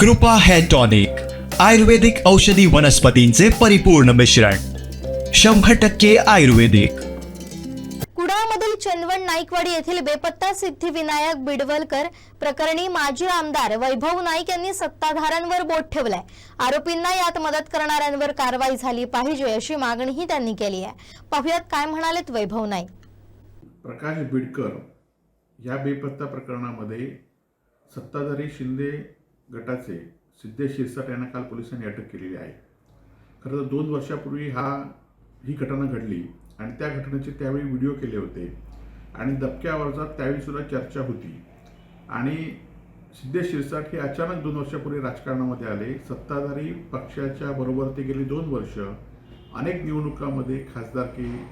कृपा hair tonic आयुर्वेदिक औषधी वनस्पतींचे परिपूर्ण मिश्रण शंभर टक्के आयुर्वेदिक. कुडाळमधील चंदवड नाईकवाडी येथील बेपत्ता सिद्धिविनायक बिडवलकर प्रकरणी माजी आमदार वैभव नाईक यांनी सत्ताधाऱ्यांवर बोट ठेवलंय. आरोपींना यात मदत करणाऱ्यांवर कारवाई झाली पाहिजे अशी मागणीही त्यांनी केली आहे. पाहुयात काय म्हणालेत वैभव नाईक. प्रकाश बिडकर या बेपत्ता प्रकरणामध्ये सत्ताधारी शिंदे गटाचे सिद्धेश शिरसाट यांना काल पोलिसांनी अटक केलेली आहे. खरं तर दोन वर्षापूर्वी हा ही घटना घडली आणि त्या घटनेचे त्यावेळी व्हिडिओ केले होते. आणि दबक्या आवाजात त्यावेळी सुद्धा चर्चा होती. आणि सिद्धेश शिरसाट हे अचानक दोन वर्षापूर्वी राजकारणामध्ये आले. सत्ताधारी पक्षाच्या बरोबर ते गेली दोन वर्ष. अनेक निवडणुकामध्ये खासदारकी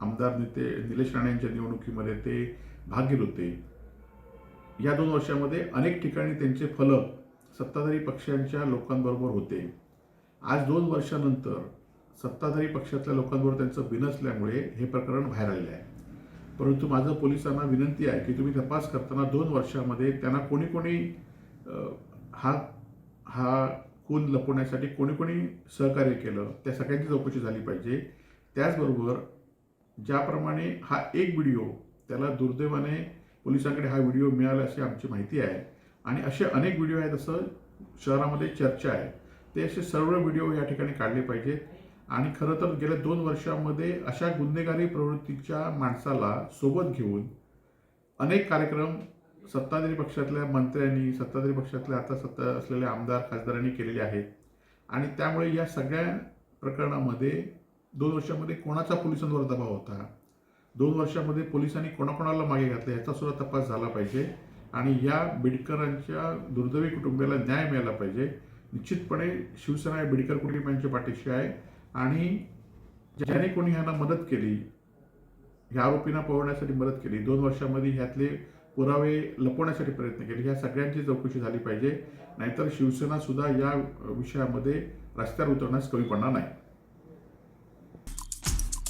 आमदार नेते निलेश राणे यांच्या निवडणुकीमध्ये ते भाग घेत होते. या दोन वर्षामध्ये अनेक ठिकाणी त्यांचे फलक सत्ताधारी पक्षांच्या लोकांबरोबर होते. आज दोन वर्षानंतर सत्ताधारी पक्षातल्या लोकांबरोबर त्यांचं बिनसल्यामुळे हे प्रकरण बाहेर आलेलं आहे. परंतु माझं पोलिसांना विनंती आहे की तुम्ही तपास करताना दोन वर्षामध्ये त्यांना कोणी कोणी हा हा खून लपवण्यासाठी कोणी कोणी सहकार्य केलं त्या सगळ्यांची चौकशी झाली पाहिजे. त्याचबरोबर ज्याप्रमाणे हा एक व्हिडिओ त्याला दुर्दैवाने पोलिसांकडे हा व्हिडिओ मिळाला अशी आमची माहिती आहे. आणि असे अनेक व्हिडिओ आहेत असं शहरामध्ये चर्चा आहे. ते असे सर्व व्हिडिओ या ठिकाणी काढले पाहिजेत. आणि खरं तर गेल्या दोन वर्षामध्ये अशा गुन्हेगारी प्रवृत्तीच्या माणसाला सोबत घेऊन अनेक कार्यक्रम सत्ताधारी पक्षातल्या मंत्र्यांनी सत्ताधारी पक्षातल्या आता सत्ता असलेल्या आमदार खासदारांनी केलेले आहेत. आणि त्यामुळे या सगळ्या प्रकरणामध्ये दोन वर्षामध्ये कोणाचा पोलिसांवर दबाव होता? दोन वर्षामध्ये पोलिसांनी कोणाकोणाला मागे घातलं याचा सुद्धा तपास झाला पाहिजे. आणि या बिडकरांच्या दुर्दैवी कुटुंबियाला न्याय मिळाला पाहिजे. निश्चितपणे शिवसेना या बिडकर कुटुंबियांच्या पाठीशी आहे. आणि ज्याने कोणी ह्यांना मदत केली ह्या आरोपींना पळवण्यासाठी मदत केली दोन वर्षामध्ये ह्यातले पुरावे लपवण्यासाठी प्रयत्न केले ह्या सगळ्यांची चौकशी झाली पाहिजे. नाहीतर शिवसेना सुद्धा या विषयामध्ये रस्त्यावर उतरण्यास कमी पडणार नाही.